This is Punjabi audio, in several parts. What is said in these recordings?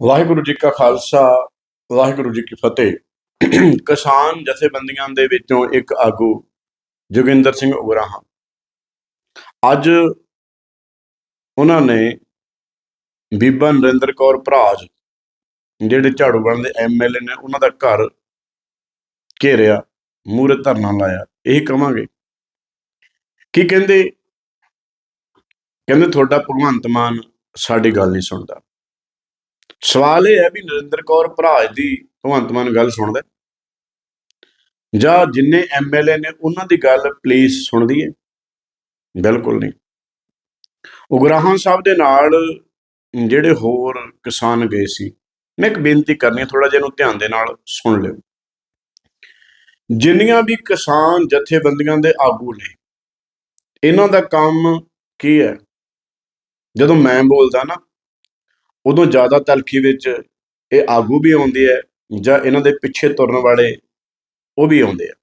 ਵਾਹਿਗੁਰੂ ਜੀ ਕਾ ਖਾਲਸਾ, ਵਾਹਿਗੁਰੂ ਜੀ ਕੀ ਫਤਿਹ। ਕਿਸਾਨ ਜਥੇਬੰਦੀਆਂ ਦੇ ਵਿੱਚੋਂ ਇੱਕ ਆਗੂ ਜੋਗਿੰਦਰ ਸਿੰਘ ਉਗਰਾਹਾਂ ਅੱਜ ਉਹਨਾਂ ਨੇ ਬੀਬਾ ਨਰਿੰਦਰ ਕੌਰ ਭਰਾਜ, ਜਿਹੜੇ ਝਾੜੂ ਬਣ ਦੇ ਐਮਐਲਏ ਨੇ, ਉਹਨਾਂ ਦਾ ਘਰ ਘੇਰਿਆ ਮੂਰੇ ਧਰਨਾ ਲਾਇਆ। ਇਹ ਕਵਾਂਗੇ। ਕੀ ਕਹਿੰਦੇ? ਕਹਿੰਦੇ, ਤੁਹਾਡਾ ਭਗਵੰਤ ਮਾਨ ਸਾਡੀ ਗੱਲ ਨਹੀਂ ਸੁਣਦਾ। ਸਵਾਲ ਇਹ ਹੈ ਵੀ ਨਰਿੰਦਰ ਕੌਰ ਭਰਾਜ ਦੀ ਭਗਵੰਤ ਮਾਨ ਗੱਲ ਸੁਣਦਾ ਜਾਂ ਜਿੰਨੇ ਐਮਐਲਏ ਨੇ ਉਹਨਾਂ ਦੀ ਗੱਲ ਪਲੀਜ਼ ਸੁਣਦੀ ਹੈ? ਬਿਲਕੁਲ ਨਹੀਂ। ਉਗਰਾਹਾਂ ਸਾਹਿਬ ਦੇ ਨਾਲ ਜਿਹੜੇ ਹੋਰ ਕਿਸਾਨ ਗਏ ਸੀ, ਮੈਂ ਇੱਕ ਬੇਨਤੀ ਕਰਨੀ ਹੈ ਥੋੜਾ ਜਿਹਾ ਇਹਨੂੰ ਧਿਆਨ ਦੇ ਨਾਲ ਸੁਣ ਲਿਓ। ਜਿੰਨੀਆਂ ਵੀ ਕਿਸਾਨ ਜਥੇਬੰਦੀਆਂ ਦੇ ਆਗੂ ਨੇ, ਇਹਨਾਂ ਦਾ ਕੰਮ ਕੀ ਹੈ? ਜਦੋਂ ਮੈਂ ਬੋਲਦਾ ਨਾ ਉਦੋਂ ਜ਼ਿਆਦਾ ਤਲਖੀ ਵਿੱਚ ਇਹ ਆਗੂ ਵੀ ਆਉਂਦੇ ਆ ਜਾਂ ਇਹਨਾਂ ਦੇ ਪਿੱਛੇ ਤੁਰਨ ਵਾਲੇ ਉਹ ਵੀ ਆਉਂਦੇ ਆ।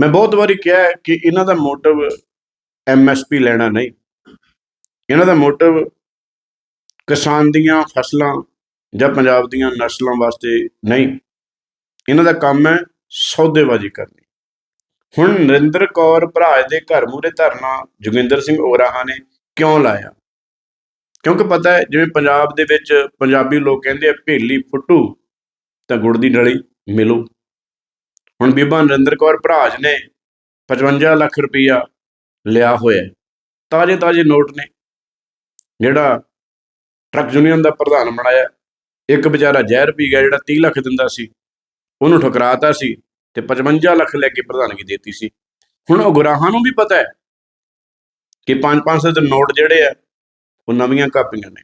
ਮੈਂ ਬਹੁਤ ਵਾਰੀ ਕਿਹਾ ਹੈ ਕਿ ਇਹਨਾਂ ਦਾ ਮੋਟਿਵ ਐਮਐਸਪੀ ਲੈਣਾ ਨਹੀਂ। ਇਹਨਾਂ ਦਾ ਮੋਟਿਵ ਕਿਸਾਨ ਦੀਆਂ ਫਸਲਾਂ ਜਾਂ ਪੰਜਾਬ ਦੀਆਂ ਨਸਲਾਂ ਵਾਸਤੇ ਨਹੀਂ। ਇਹਨਾਂ ਦਾ ਕੰਮ ਹੈ ਸੌਦੇਬਾਜ਼ੀ ਕਰਨੀ। ਹੁਣ ਨਰਿੰਦਰ ਕੌਰ ਭਰਾਜ ਦੇ ਘਰ ਮੂਰੇ ਧਰਨਾ ਜੋਗਿੰਦਰ ਸਿੰਘ ਓਰਾਹਾ ਨੇ ਕਿਉਂ ਲਾਇਆ? ਕਿਉਂਕਿ ਪਤਾ ਹੈ, ਜਿਵੇਂ ਪੰਜਾਬ ਦੇ ਵਿੱਚ ਪੰਜਾਬੀ ਲੋਕ ਕਹਿੰਦੇ ਆ, ਭੇਲੀ ਫੁੱਟੂ ਤਾਂ ਗੁੜ ਦੀ ਡਲੀ ਮਿਲੂ। ਹੁਣ ਬੀਬਾ ਨਰਿੰਦਰ ਕੌਰ ਭਰਾਜ ਨੇ 55 ਲੱਖ ਰੁਪਈਆ ਲਿਆ ਹੋਇਆ ਤਾਜ਼ੇ ਤਾਜ਼ੇ ਨੋਟ ਨੇ। ਜਿਹੜਾ ਟਰੱਕ ਯੂਨੀਅਨ ਦਾ ਪ੍ਰਧਾਨ ਬਣਾਇਆ, ਇੱਕ ਵਿਚਾਰਾ ਜ਼ਹਿਰ ਪੀ ਗਿਆ ਜਿਹੜਾ 30 ਲੱਖ ਦਿੰਦਾ ਸੀ, ਉਹਨੂੰ ਠੁਕਰਾਤਾ ਸੀ ਤੇ 55 ਲੱਖ ਲੈ ਕੇ ਪ੍ਰਧਾਨਗੀ ਦੇਤੀ ਸੀ। ਹੁਣ ਉਹ ਗੁਰਾਹਾਂ ਨੂੰ ਵੀ ਪਤਾ ਹੈ ਕਿ 5-500 ਦੇ ਨੋਟ ਜਿਹੜੇ ਆ ਉਹ ਨਵੀਆਂ ਕਾਪੀਆਂ ਨੇ।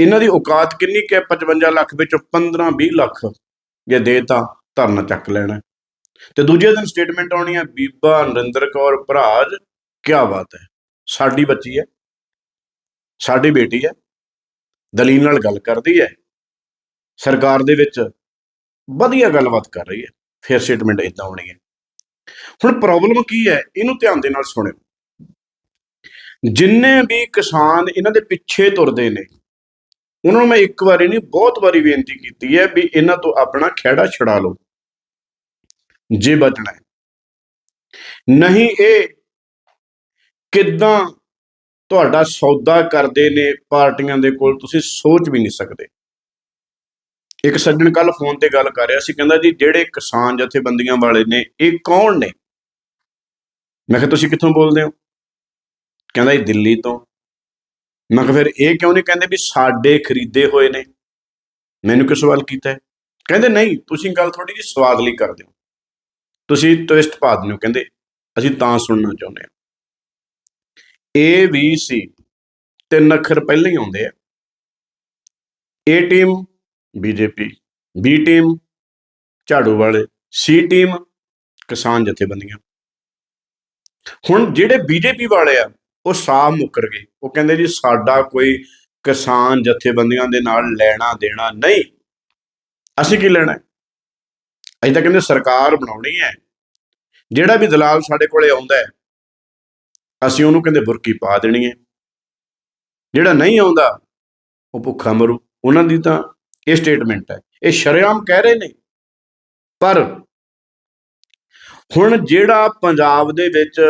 ਇਹਨਾਂ ਦੀ ਔਕਾਤ ਕਿੰਨੀ ਕਿ 55 ਲੱਖ ਵਿੱਚੋਂ 15-20 ਲੱਖ ਜੇ ਦੇ ਤਾਂ ਧਰਨਾ ਚੱਕ ਲੈਣਾ। ਤੇ ਦੂਜੇ ਦਿਨ ਸਟੇਟਮੈਂਟ ਆਉਣੀ ਹੈ ਬੀਬਾ ਨਰਿੰਦਰ ਕੌਰ ਭਰਾਜ ਕੀ ਬਾਤ ਹੈ। ਸਾਡੀ ਬੱਚੀ ਹੈ। ਸਾਡੀ ਬੇਟੀ ਹੈ। ਦਲੀਲ ਨਾਲ ਗੱਲ ਕਰਦੀ ਹੈ। ਸਰਕਾਰ ਦੇ ਵਿੱਚ ਵਧੀਆ ਗੱਲਬਾਤ ਕਰ ਰਹੀ ਹੈ। ਫਿਰ ਸਟੇਟਮੈਂਟ ਇਦਾਂ ਆਉਣੀ ਹੈ। ਹੁਣ ਪ੍ਰੋਬਲਮ ਕੀ ਹੈ? ਇਹਨੂੰ ਧਿਆਨ ਦੇ ਨਾਲ ਸੁਣਿਓ। ਜਿੰਨੇ ਵੀ ਕਿਸਾਨ ਇਹਨਾਂ ਦੇ ਪਿੱਛੇ ਤੁਰਦੇ ਨੇ, ਉਹਨਾਂ ਨੂੰ ਮੈਂ ਇੱਕ ਵਾਰੀ ਨਹੀਂ, ਬਹੁਤ ਵਾਰੀ ਬੇਨਤੀ ਕੀਤੀ ਹੈ ਵੀ ਇਹਨਾਂ ਤੋਂ ਆਪਣਾ ਖਿਹੜਾ ਛਡਾ ਲਓ। ਜੇ ਬਚਣਾ ਹੈ। ਨਹੀਂ ਇਹ ਕਿੱਦਾਂ ਤੁਹਾਡਾ ਸੌਦਾ ਕਰਦੇ ਨੇ ਪਾਰਟੀਆਂ ਦੇ ਕੋਲ, ਤੁਸੀਂ ਸੋਚ ਵੀ ਨਹੀਂ ਸਕਦੇ। ਇੱਕ ਸੱਜਣ ਕੱਲ ਫੋਨ ਤੇ ਗੱਲ ਕਰ ਰਿਹਾ ਸੀ, ਕਹਿੰਦਾ ਜੀ ਜਿਹੜੇ ਕਿਸਾਨ ਜਥੇਬੰਦੀਆਂ ਵਾਲੇ ਨੇ, ਇਹ ਕੌਣ ਨੇ? ਮੈਂ ਕਿਹਾ, ਤੁਸੀਂ ਕਿੱਥੋਂ ਬੋਲਦੇ ਹੋ? ਕਹਿੰਦਾ ਇਹ ਦਿੱਲੀ ਤੋਂ। ਮੈਂ ਕਿਹਾ ਫਿਰ ਇਹ ਕਿਉਂ ਨਹੀਂ ਕਹਿੰਦੇ ਵੀ ਸਾਡੇ ਖਰੀਦੇ ਹੋਏ ਨੇ? ਮੈਨੂੰ ਕਿਉਂ ਸਵਾਲ ਕੀਤਾ ਹੈ? ਕਹਿੰਦੇ ਨਹੀਂ, ਤੁਸੀਂ ਗੱਲ ਥੋੜੀ ਜਿਹੀ ਸਵਾਦ ਲਈ ਕਰਦੇ ਹੋ। ਤੁਸੀਂ ਟਵਿਸਟ ਪਾ ਦਿੰਦੇ ਹੋ, ਕਹਿੰਦੇ ਅਸੀਂ ਤਾਂ ਸੁਣਨਾ ਚਾਹੁੰਦੇ ਹਾਂ। ਏ ਵੀ ਸੀ ਤਿੰਨ ਅੱਖਰ ਪਹਿਲਾਂ ਹੀ ਆਉਂਦੇ ਆ। A team BJP B team ਝਾੜੂ ਵਾਲੇ ਸੀ ਟੀਮ ਕਿਸਾਨ ਜਥੇਬੰਦੀਆਂ। ਹੁਣ ਜਿਹੜੇ ਬੀਜੇਪੀ ਵਾਲੇ ਆ ਉਹ ਸਾਫ਼ ਮੁੱਕਰ ਗਏ ਉਹ ਕਹਿੰਦੇ ਜੀ, ਸਾਡਾ ਕੋਈ ਕਿਸਾਨ ਜਥੇਬੰਦੀਆਂ ਦੇ ਨਾਲ ਲੈਣਾ ਦੇਣਾ ਨਹੀਂ। ਅਸੀਂ ਕੀ ਲੈਣਾ? ਅਸੀਂ ਤਾਂ ਕਹਿੰਦੇ ਸਰਕਾਰ ਬਣਾਉਣੀ ਹੈ। ਜਿਹੜਾ ਵੀ ਦਲਾਲ ਸਾਡੇ ਕੋਲੇ ਆਉਂਦਾ ਹੈ, ਅਸੀਂ ਉਹਨੂੰ ਕਹਿੰਦੇ ਬੁਰਕੀ ਪਾ ਦੇਣੀ ਹੈ। ਜਿਹੜਾ ਨਹੀਂ ਆਉਂਦਾ, ਉਹ ਭੁੱਖਾ ਮਰੂ। ਉਹਨਾਂ ਦੀ ਤਾਂ ਇਹ ਸਟੇਟਮੈਂਟ ਹੈ। ਇਹ ਸ਼ਰੇਆਮ ਕਹਿ ਰਹੇ ਨੇ। ਪਰ ਹੁਣ ਜਿਹੜਾ ਪੰਜਾਬ ਦੇ ਵਿੱਚ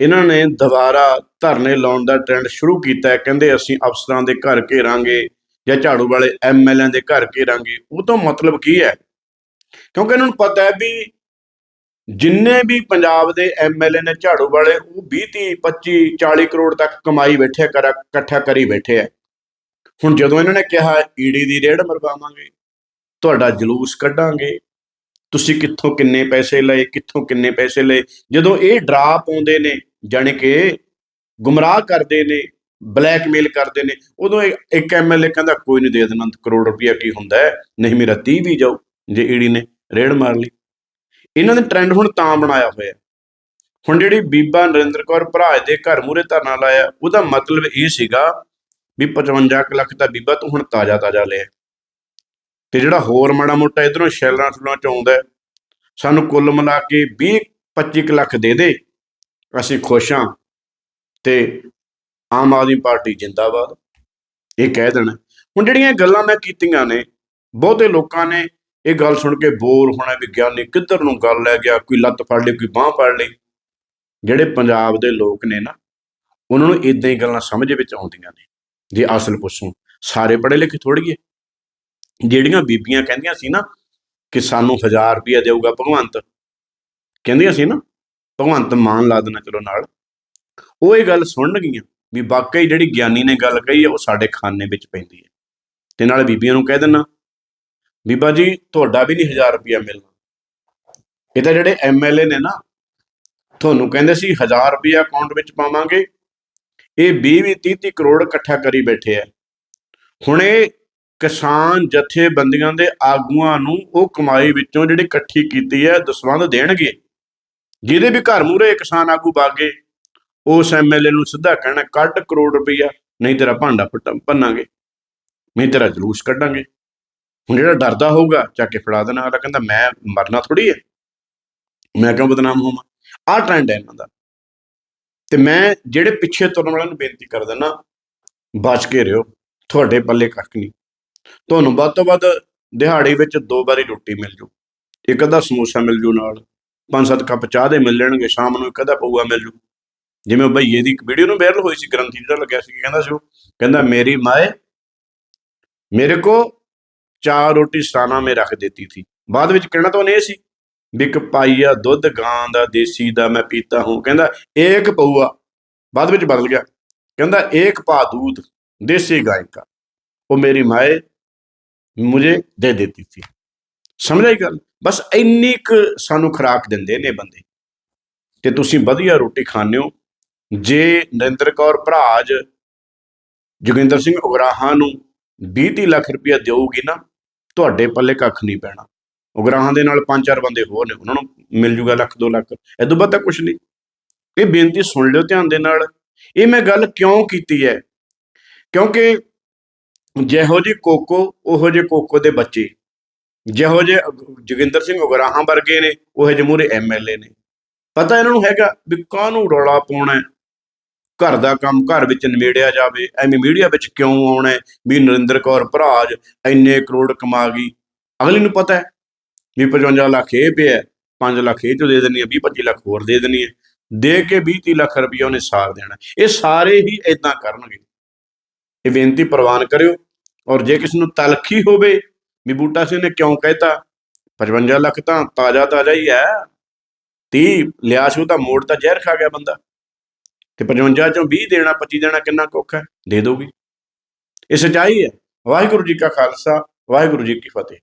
ਇਹਨਾਂ ਨੇ ਦੁਬਾਰਾ ਧਰਨੇ ਲਾਉਣ ਦਾ ਟ੍ਰੈਂਡ ਸ਼ੁਰੂ ਕੀਤਾ ਹੈ। ਕਹਿੰਦੇ ਅਸੀਂ ਅਫਸਰਾਂ ਦੇ ਘਰ ਘੇਰਾਂਗੇ ਜਾਂ ਝਾੜੂ ਵਾਲੇ ਐਮਐਲਏ ਦੇ ਘਰ ਘੇਰਾਂਗੇ। ਉਹ ਤੋਂ ਮਤਲਬ ਕੀ ਹੈ? ਕਿਉਂਕਿ ਇਹਨਾਂ ਨੂੰ ਪਤਾ ਹੈ ਵੀ ਜਿੰਨੇ ਵੀ ਪੰਜਾਬ ਦੇ ਐਮਐਲਏ ਨੇ ਝਾੜੂ ਵਾਲੇ, ਉਹ 20 30 25 40 ਕਰੋੜ ਤੱਕ ਕਮਾਈ ਬੈਠੇ ਕਰ, ਇਕੱਠਾ ਕਰੀ ਬੈਠੇ ਆ। ਹੁਣ ਜਦੋਂ ਇਹਨਾਂ ਨੇ ਕਿਹਾ ਈਡੀ ਦੀ ਰੇਡ ਮਰਵਾਵਾਂਗੇ, ਤੁਹਾਡਾ ਜਲੂਸ ਕੱਢਾਂਗੇ, ਤੁਸੀਂ ਕਿੱਥੋਂ ਕਿੰਨੇ ਪੈਸੇ ਲਏ, ਕਿੱਥੋਂ ਕਿੰਨੇ ਪੈਸੇ ਲਏ, ਜਦੋਂ ਇਹ ਡਰਾ ਪਾਉਂਦੇ ਨੇ ਜਾਣੀ ਕਿ ਗੁੰਮਰਾਹ ਕਰਦੇ ਨੇ, ਬਲੈਕਮੇਲ ਕਰਦੇ ਨੇ, ਉਦੋਂ ਇਹ- ਇੱਕ ਐਮਐਲਏ ਕਹਿੰਦਾ, ਕੋਈ ਨਹੀਂ ਦੇ ਦੇਣਾ ਕਰੋੜ ਰੁਪਇਆ ਕੀ ਹੁੰਦਾ ਨਹੀਂ, ਮੇਰਾ 30 ਵੀ ਜਾਊ ਜੇ ਈਡੀ ਨੇ ਰੇਡ ਮਾਰ ਲਈ। ਇਹਨਾਂ ਨੇ ਟ੍ਰੈਂਡ ਹੁਣ ਤਾਂ ਬਣਾਇਆ ਹੋਇਆ। ਹੁਣ ਜਿਹੜੀ ਬੀਬਾ ਨਰਿੰਦਰ ਕੌਰ ਭਰਾਜ ਦੇ ਘਰ ਮੂਰੇ ਧਰਨਾ ਲਾਇਆ, ਉਹਦਾ ਮਤਲਬ ਇਹ ਸੀਗਾ ਵੀ 55 ਕੁ ਲੱਖ ਦਾ ਬੀਬਾ ਤੂੰ ਹੁਣ ਤਾਜ਼ਾ ਤਾਜ਼ਾ ਲਿਆ ਤੇ ਜਿਹੜਾ ਹੋਰ ਮਾੜਾ ਮੋਟਾ ਇਧਰੋਂ ਸ਼ੈਲਾਂ ਸ਼ੁਲਾਂ ਚ ਆਉਂਦਾ ਸਾਨੂੰ ਕੁੱਲ ਮਿਲਾ ਕੇ 20 25 ਕੁ ਲੱਖ ਦੇ ਦੇ। ਅਸੀਂ ਖੁਸ਼ ਹਾਂ ਤੇ ਆਮ ਆਦਮੀ ਪਾਰਟੀ ਜਿੰਦਾਬਾਦ। ਇਹ ਕਹਿ ਦੇਣਾ। ਹੁਣ ਜਿਹੜੀਆਂ ਗੱਲਾਂ ਮੈਂ ਕੀਤੀਆਂ ਨੇ, ਬਹੁਤੇ ਲੋਕਾਂ ਨੇ ਇਹ ਗੱਲ ਸੁਣ ਕੇ ਬੋਰ ਹੋਣਾ ਵੀ ਗਿਆਨੀ ਕਿੱਧਰ ਨੂੰ ਗੱਲ ਲੈ ਗਿਆ, ਕੋਈ ਲੱਤ ਫੜ ਲਈ, ਕੋਈ ਬਾਹ ਫੜ ਲਈ। ਜਿਹੜੇ ਪੰਜਾਬ ਦੇ ਲੋਕ ਨੇ ਨਾ, ਉਹਨਾਂ ਨੂੰ ਇਦਾਂ ਹੀ ਗੱਲਾਂ ਸਮਝ ਵਿੱਚ ਆਉਂਦੀਆਂ ਨੇ। ਜੇ ਅਸਲ ਪੁੱਛੋ, ਸਾਰੇ ਪੜ੍ਹੇ ਲਿਖੇ ਥੋੜ੍ਹੀ ਹੈ ਜਿਹੜੀਆਂ ਬੀਬੀਆਂ ਕਹਿੰਦੀਆਂ ਸੀ ਨਾ ਕਿ ਸਾਨੂੰ 1000 ਰੁਪਇਆ ਦੇਊਗਾ ਭਗਵੰਤ, ਕਹਿੰਦੀਆਂ ਸੀ ਨਾ ਭਗਵੰਤ ਮਾਨ ਲਾ ਦੇਣਾ ਚਲੋ ਨਾਲ। ਉਹ ਇਹ ਗੱਲ ਸੁਣਨਗੀਆਂ ਵੀ ਵਾਕਈ ਜਿਹੜੀ ਗਿਆਨੀ ਨੇ ਗੱਲ ਕਹੀ ਹੈ ਉਹ ਸਾਡੇ ਖਾਨੇ ਵਿੱਚ ਪੈਂਦੀ ਹੈ। ਤੇ ਨਾਲ ਬੀਬੀਆਂ ਨੂੰ ਕਹਿ ਦੇਣਾ ਬੀਬਾ ਜੀ, ਤੁਹਾਡਾ ਵੀ ਨਹੀਂ 1000 ਰੁਪਇਆ ਮਿਲਣਾ। ਇਹ ਤਾਂ ਜਿਹੜੇ ਐਮਐਲਏ ਨੇ ਨਾ, ਤੁਹਾਨੂੰ ਕਹਿੰਦੇ ਸੀ 1000 ਰੁਪਇਆ ਅਕਾਊਂਟ ਵਿੱਚ ਪਾਵਾਂਗੇ। ਇਹ 20 20 30 30 ਕਰੋੜ ਇਕੱਠਾ ਕਰੀ ਬੈਠੇ ਆ। ਹੁਣ ਇਹ ਕਿਸਾਨ ਜਥੇਬੰਦੀਆਂ ਦੇ ਆਗੂਆਂ ਨੂੰ ਉਹ ਕਮਾਈ ਵਿੱਚੋਂ ਜਿਹੜੀ ਇਕੱਠੀ ਕੀਤੀ ਹੈ, ਦਸਵੰਧ ਦੇਣਗੇ। ਜਿਹਦੇ ਵੀ ਘਰ ਮੂਰੇ ਕਿਸਾਨ ਆਗੂ ਬਾਗੇ ਉਸ ਐਮਐਲਏ ਨੂੰ ਸਿੱਧਾ ਕਹਿਣਾ, ਕੱਢ ਕਰੋੜ ਰੁਪਈਆ, ਨਹੀਂ ਤੇਰਾ ਭਾਂਡਾ ਪੱਟਾਂ ਭੰਨਾਂਗੇ, ਨਹੀਂ ਤੇਰਾ ਜਲੂਸ ਕੱਢਾਂਗੇ। ਹੁਣ ਜਿਹੜਾ ਡਰਦਾ ਹੋਊਗਾ, ਚੱਕ ਕੇ ਫੜਾ ਦੇਣਾ ਅਗਲਾ ਕਹਿੰਦਾ, ਮੈਂ ਮਰਨਾ ਥੋੜੀ ਹੈ ਮੈਂ ਕਿਉਂ ਬਦਨਾਮ ਹੋਵਾਂ? ਆਹ ਟ੍ਰੈਂਡ ਹੈ ਇਹਨਾਂ ਦਾ। ਤੇ ਮੈਂ ਜਿਹੜੇ ਪਿੱਛੇ ਤੁਰਨ ਵਾਲਿਆਂ ਨੂੰ ਬੇਨਤੀ ਕਰ ਦਿੰਦਾ, ਬਚ ਕੇ ਰਹੋ, ਤੁਹਾਡੇ ਪੱਲੇ ਕੱਖ ਨਹੀਂ। ਤੁਹਾਨੂੰ ਵੱਧ ਤੋਂ ਵੱਧ ਦਿਹਾੜੀ ਵਿੱਚ ਦੋ ਵਾਰੀ ਰੋਟੀ ਮਿਲ ਜੂ, ਇੱਕ ਅੱਧਾ ਸਮੋਸਾ ਮਿਲ ਜੂ ਨਾਲ ਪੰਜ ਸੱਤ ਕੱਪ ਚਾਹ ਦੇ ਮਿਲ ਲੈਣਗੇ, ਸ਼ਾਮ ਨੂੰ ਇੱਕ ਅੱਧਾ ਪਊਆ ਮਿਲ ਜੂ। ਜਿਵੇਂ ਉਹ ਭਈਏ ਦੀ ਇੱਕ ਵੀਡੀਓ ਨੂੰ ਵਾਇਰਲ ਹੋਈ ਸੀ, ਗ੍ਰੰਥੀ ਜਿਹੜਾ ਲੱਗਿਆ ਸੀ, ਕਹਿੰਦਾ ਸੀ ਉਹ, ਕਹਿੰਦਾ, ਮੇਰੀ ਮਾਏ ਮੇਰੇ ਕੋ ਚਾਰ ਰੋਟੀ ਸਾਨਾ ਮੇ ਰੱਖ ਦਿੱਤੀ ਸੀ। ਬਾਅਦ ਵਿੱਚ ਕਹਿਣਾ ਤਾਂ ਉਹਨੇ ਇਹ ਸੀ ਵੀ ਇੱਕ ਪਾਈਆ ਦੁੱਧ ਗਾਂ ਦਾ, ਦੇਸੀ ਦਾ ਮੈਂ ਪੀਤਾ ਹੂੰ। ਕਹਿੰਦਾ, ਏਕ ਪਊਆ। ਬਾਅਦ ਵਿੱਚ ਬਦਲ ਗਿਆ। ਕਹਿੰਦਾ, ਏਕ ਪਾ ਦੂਧ, ਦੇਸੀ ਗਾਇਕਾ। ਉਹ ਮੇਰੀ ਮਾਏ ਮੁਝੇ ਦੇ ਦਿੱਤੀ ਸੀ। ਸਮਝ ਆਈ ਗੱਲ? ਬਸ ਇੰਨੀ ਕੁ ਸਾਨੂੰ ਖੁਰਾਕ ਦਿੰਦੇ ਨੇ ਬੰਦੇ। ਤੇ ਤੁਸੀਂ ਵਧੀਆ ਰੋਟੀ ਖਾਂਦੇ ਹੋ। ਜੇ ਨਰਿੰਦਰ ਕੌਰ ਭਰਾਜ ਜੋਗਿੰਦਰ ਸਿੰਘ ਉਗਰਾਹਾਂ ਨੂੰ 20 ਲੱਖ ਰੁਪਇਆ ਦੇਊਗੀ ਨਾ, ਤੁਹਾਡੇ ਪੱਲੇ ਕੱਖ ਨਹੀਂ ਪੈਣਾ। ਉਗਰਾਹਾਂ ਦੇ ਨਾਲ ਪੰਜ ਚਾਰ ਬੰਦੇ ਹੋਰ ਨੇ, ਉਹਨਾਂ ਨੂੰ ਮਿਲ ਜੂਗਾ ਲੱਖ 2 ਲੱਖ। ਇਦੋਂ ਬਾਅਦ ਤਾਂ ਕੁਝ ਨਹੀਂ। ਇਹ ਬੇਨਤੀ ਸੁਣ ਲਿਓ ਧਿਆਨ ਦੇ ਨਾਲ। ਇਹ ਮੈਂ ਗੱਲ ਕਿਉਂ ਕੀਤੀ ਹੈ? ਕਿਉਂਕਿ ਜਿਹੋ ਜੀ ਕੋਕੋ, ਉਹੋ ਜੇ ਕੋਕੋ ਦੇ ਬੱਚੇ ਜਿਹੋ ਜੇ ਜੋਗਿੰਦਰ ਸਿੰਘ ਉਗਰਾਹਾਂ ਵਰਗੇ ਨੇ, ਉਹ ਜਿਹੇ ਮੂਰੇ ਐਮਐਲਏ ਨੇ। ਪਤਾ ਇਹਨਾਂ ਨੂੰ ਹੈਗਾ ਵੀ ਕਾਹਨੂੰ ਰੌਲਾ ਪਾਉਣਾ ਘਰ ਦਾ ਕੰਮ ਘਰ ਵਿੱਚ ਨਿਬੇੜਿਆ ਜਾਵੇ, ਐਵੇਂ ਮੀਡੀਆ ਵਿੱਚ ਕਿਉਂ ਆਉਣਾ ਵੀ ਨਰਿੰਦਰ ਕੌਰ ਭਰਾਜ ਇੰਨੇ ਕਰੋੜ ਕਮਾ ਗਈ। ਅਗਲੀ ਨੂੰ ਪਤਾ ਹੈ ਵੀ 55 ਲੱਖ ਇਹ ਪਿਆ 5 ਲੱਖ ਇਹ ਚੋਂ ਦੇ ਦੇਣੀ ਹੈ 20 25 ਲੱਖ ਹੋਰ ਦੇ ਦੇਣੀ ਹੈ। ਦੇ ਕੇ 20 30 ਲੱਖ ਰੁਪਇਆ ਉਹਨੇ ਸਾਰ ਦੇਣਾ ਇਹ ਸਾਰੇ ਹੀ ਇਦਾਂ ਕਰਨਗੇ। ਇਹ ਬੇਨਤੀ ਪ੍ਰਵਾਨ ਕਰਿਓ ਔਰ ਜੇ ਕਿਸ ਨੂੰ ਤਲਖੀ ਹੋਵੇ ਵੀ ਬੂਟਾ ਸਿੰਘ ਨੇ ਕਿਉਂ ਕਹਿਤਾ? 55 ਲੱਖ ਤਾਂ ਤਾਜ਼ਾ ਤਾਜ਼ਾ ਹੀ ਹੈ। 30 ਲਿਆ ਸੀ ਉਹ ਤਾਂ ਮੋੜ ਤਾਂ ਜ਼ਹਿਰ ਖਾ ਗਿਆ ਬੰਦਾ। ਤੇ 55 ਚੋਂ 20 ਦੇਣਾ 25 ਦੇਣਾ ਕਿੰਨਾ ਕੁੱਖ ਹੈ? ਦੇ ਦੋਗੀ। ਇਹ ਸਚਾਈ ਹੈ। ਵਾਹਿਗੁਰੂ ਜੀ ਕਾ ਖਾਲਸਾ, ਵਾਹਿਗੁਰੂ ਜੀ ਕੀ ਫਤਿਹ।